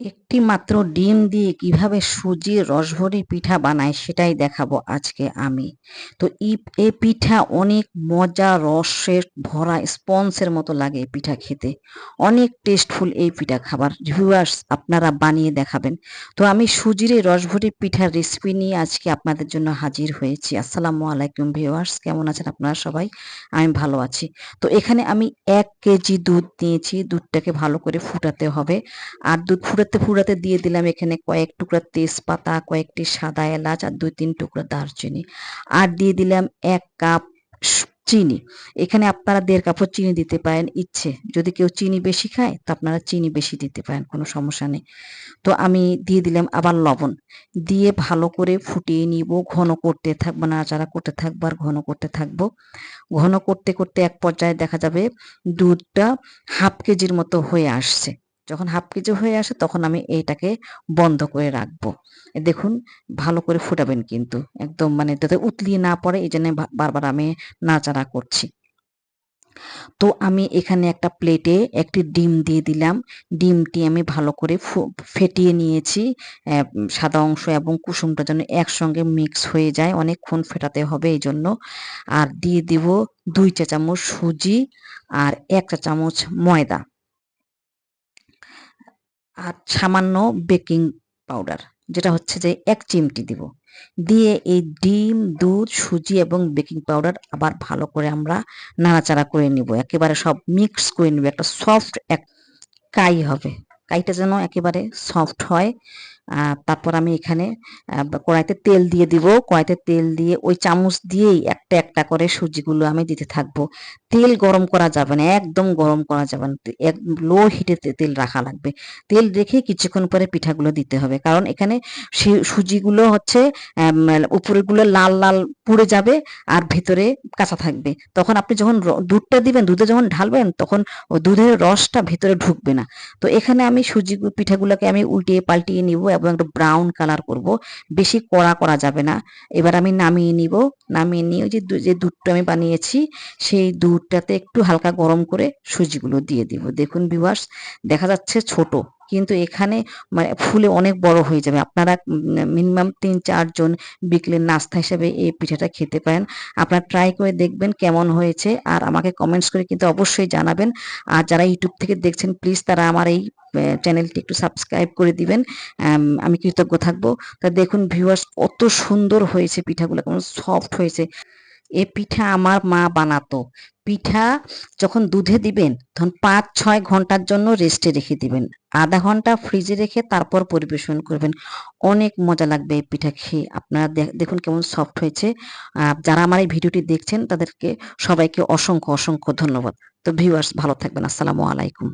একটি মাত্র ডিম দিয়ে কীভাবে সুজির রসভরি পিঠা বানায় সেটাই দেখাবো আজকে আমি। তো এই পিঠা অনেক মজা, রসের ভরা, স্পঞ্জের মতো লাগে পিঠা খেতে। অনেক টেস্টফুল এই পিঠা খাবার। ভিউয়ার্স আপনারা বানিয়ে দেখাবেন। তো আমি সুজির এই রসভরি পিঠার রেসিপি নিয়ে আজকে আপনাদের জন্য হাজির হয়েছি। আসসালামু আলাইকুম ভিউয়ার্স কেমন আছেন আপনারা সবাই? আমি ভালো আছি। তো এখানে আমি এক কেজি দুধ নিয়েছি। দুধটাকে ভালো করে ফুটাতে হবে। আর দুধ ফুটাতে ফুরাতে ফুরাতে দিয়ে দিলাম এখানে কয়েক টুকরা তেজপাতা, কয়েকটি সাদা এলাচ আর দুই তিন টুকরা দারচিনি। আর দিয়ে দিলাম এক কাপ চিনি। এখানে আপনারা দেড় কাপও চিনি দিতে পারেন ইচ্ছে। যদি কেউ চিনি বেশি খায়, তো আপনারা চিনি বেশি দিতে পারেন, কোনো সমস্যা নেই। তো আমি দিয়ে দিলাম আবার লবণ। দিয়ে ভালো করে ফুটিয়ে নিব, ঘন করতে থাকব নাড়াচাড়া করতে থাকব আর ঘন করতে থাকব। ঘন করতে করতে এক পর্যায়ে দেখা যাবে দুধটা হাফ কেজির মতো হয়ে আসছে। যখন হাফ কেজি হয়ে আসে তখন আমি এইটাকে বন্ধ করে রাখব। দেখুন, ভালো করে ফুটাবেন কিন্তু। একদম মানে যাতে উতলিয়ে না পড়ে, এই জন্য বারবার আমি নাচাড়া করছি। তো আমি এখানে একটা প্লেটে একটি ডিম দিয়ে দিলাম। ডিমটি আমি ভালো করে ফেটিয়ে নিয়েছি। সাদা অংশ এবং কুসুমটা যেন একসঙ্গে মিক্স হয়ে যায়, অনেকক্ষণ ফেটাতে হবে এই জন্য। আর দিয়ে দিব দুই চা চামচ সুজি আর এক চা চামচ ময়দা। আর সামান্য বেকিং পাউডার, যেটা হচ্ছে যে এক চিমটি দিব। দিয়ে এই ডিম, দুধ, সুজি এবং বেকিং পাউডার আবার ভালো করে আমরা নাড়াচাড়া করে নিব। একেবারে সব মিক্স করে নিব। একটা সফট, এক কাই হবে। কাইটা যেন একেবারে সফট হয়। তারপর আমি এখানে কড়াইতে তেল দিয়ে দিব। কড়াইতে তেল দিয়ে ওই চামচ দিয়েই একটা একটা করে সুজিগুলো আমি দিতে থাকব। তেল গরম করা যাবে না, একদম গরম করা যাবে না। এক, লো হিটে তেল রাখা লাগবে। তেল রেখে কিছুক্ষণ পরে পিঠাগুলো দিতে হবে। কারণ এখানে সুজিগুলো হচ্ছে উপরেগুলো লাল লাল পুড়ে যাবে আর ভেতরে কাঁচা থাকবে। তখন আপনি যখন দুধটা দিবেন, দুধে যখন ঢালবেন, তখন দুধের রসটা ভেতরে ঢুকবে না। তো এখানে আমি সুজি পিঠাগুলোকে আমি উল্টিয়ে পাল্টিয়ে নিব এবং একটু ব্রাউন কালার করব। বেশি কড়া করা যাবে না। এবার আমি নামিয়ে নিব। নামিয়ে নিয়ে যে যে দুধটা আমি বানিয়েছি, সেই দুধটাতে একটু হালকা গরম করে সুজিগুলো দিয়ে দিব। দেখুন বিবাস দেখা যাচ্ছে ছোট। কিন্তু এখানে মানে ফুলে অনেক বড় হয়ে যাবে। আপনারা মিনিমাম তিন চারজন বিকেলের নাস্তা হিসেবে এই পিঠাটা খেতে পারেন। আপনারা ট্রাই করে দেখবেন কেমন হয়েছে আর আমাকে কমেন্টস করে কিন্তু অবশ্যই জানাবেন। আর যারা ইউটিউব থেকে দেখছেন প্লিজ তারা আমার এই চ্যানেলটি একটু সাবস্ক্রাইব করে দিবেন। আমি কৃতজ্ঞ থাকব। তা দেখুন ভিউয়ার্স কত সুন্দর হয়েছে পিঠাগুলো, কেমন সফট হয়েছে। এ পিঠা আমার মা বানাতো। পিঠা যখন দুধে দিবেন, তখন পাঁচ, ছয় ঘণ্টার জন্য রেস্টে রেখে দিবেন। আধা ঘণ্টা ফ্রিজে রেখে তারপর পরিবেশন করবেন। অনেক মজা লাগবে এই পিঠা খেয়ে। আপনারা দেখুন কেমন সফট হয়েছে। যারা আমার এই ভিডিওটি দেখছেন, তাদেরকে সবাইকে অসংখ্য অসংখ্য ধন্যবাদ। তো ভিউয়ার্স ভালো থাকবেন। আসসালামু আলাইকুম।